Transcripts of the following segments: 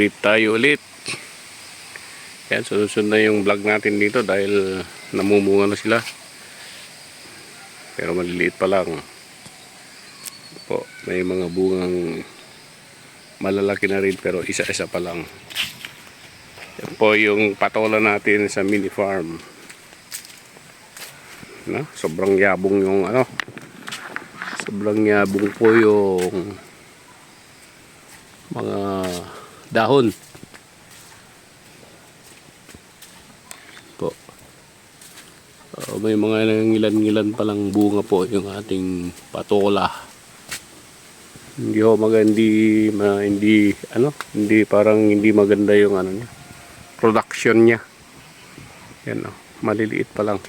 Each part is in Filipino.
update tayo ulit. Yan susunod na yung vlog natin dito dahil namumunga na sila. Pero maliliit pa lang. Po may mga bungang malalaki na rin pero isa-isa pa lang. Yan po yung patola natin sa mini farm. No? sobrang yabong yung ano. Sobrang yabong po yung mga dahon. Po. Uh, may mga ngilan-ngilan palang bunga po yung ating patola. Hindi ho magandi ma, hindi ano hindi parang hindi maganda yung ano niya production niya. Yan oh, maliliit pa lang.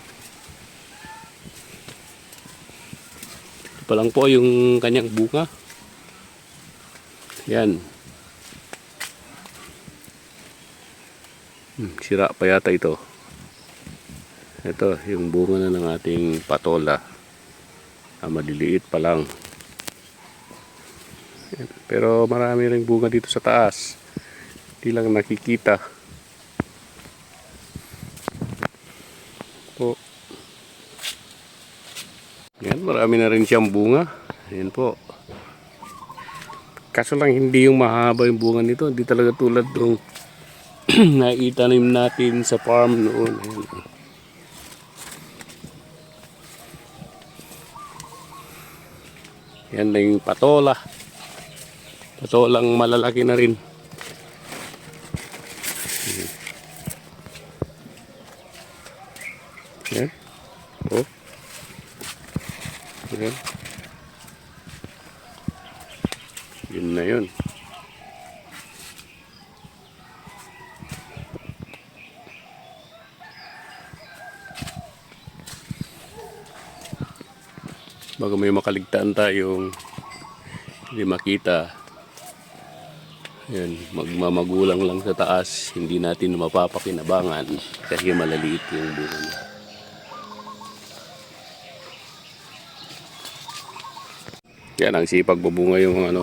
Ito pa lang po yung kanyang bunga. Yan Hmm, sira pa yata ito. Ito, yung bunga na ng ating patola. Ah, maliliit pa lang. Pero marami ring bunga dito sa taas. Hindi lang nakikita. Po. Yan, marami na rin siyang bunga. Yan po. Kaso lang hindi yung mahaba yung bunga nito. Hindi talaga tulad ng naitanim natin sa farm noon. Yan na yung patola. Patolang malalaki na rin. Yan. Oh. Yan. Yun na yun. Bago may makaligtaan tayong hindi makita. Yan, magmamagulang lang sa taas, hindi natin mapapakinabangan kasi malaliit yung bunga niya. Yan ang sipag bubunga yung ano,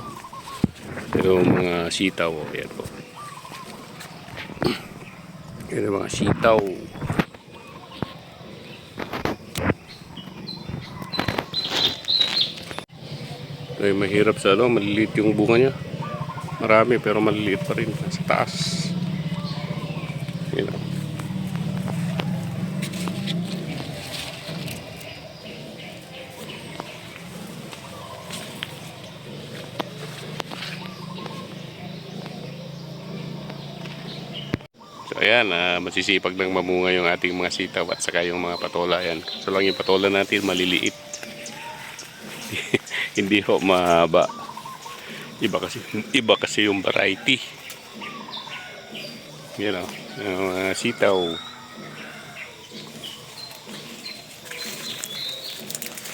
yung mga sitaw. Yan po. Yan yung mga sitaw. Ay, mahirap sa ano, maliliit yung bunga niya. Marami pero maliliit pa rin sa taas. Yan. So ayan, ah, masisipag ng mamunga yung ating mga sitaw at saka yung mga patola yan. So lang yung patola natin maliliit. Hindi ho mahaba. Iba kasi iba kasi yung variety. Yan o, yung mga sitaw.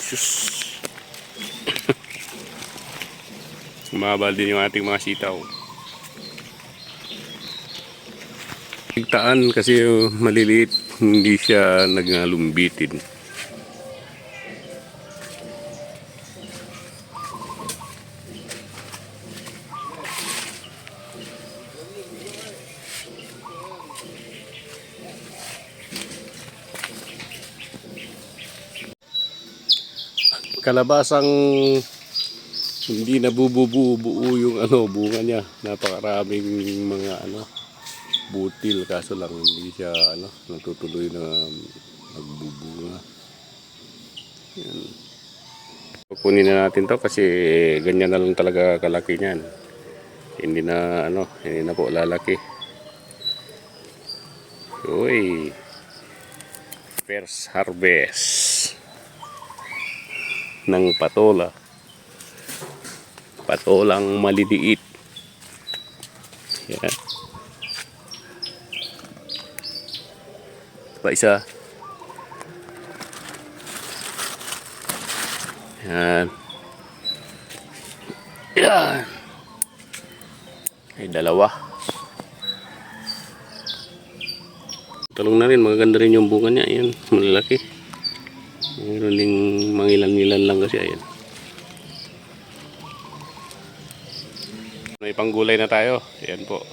Sus. Mahaba din yung ating mga sitaw. Tigtaan kasi uh, maliliit, hindi siya nagalumbitin. Kalabasang hindi nabububuo yung ano bunga niya. Napakaraming mga ano butil kaso lang hindi siya ano natutuloy na nagbubunga. Yan. Kukunin na natin to kasi ganyan na lang talaga kalaki niyan. Hindi na ano, hindi na po lalaki. Uy. First harvest ng patola. Patolang maliliit. Yan. Pa isa. Yan. Yan. Ay, dalawa. Talong na rin, magaganda rin yung bunga niya. Ayan, malalaki. Mayroon ding mangilan-ngilan lang kasi. Ayan. May panggulay na tayo. Ayan po.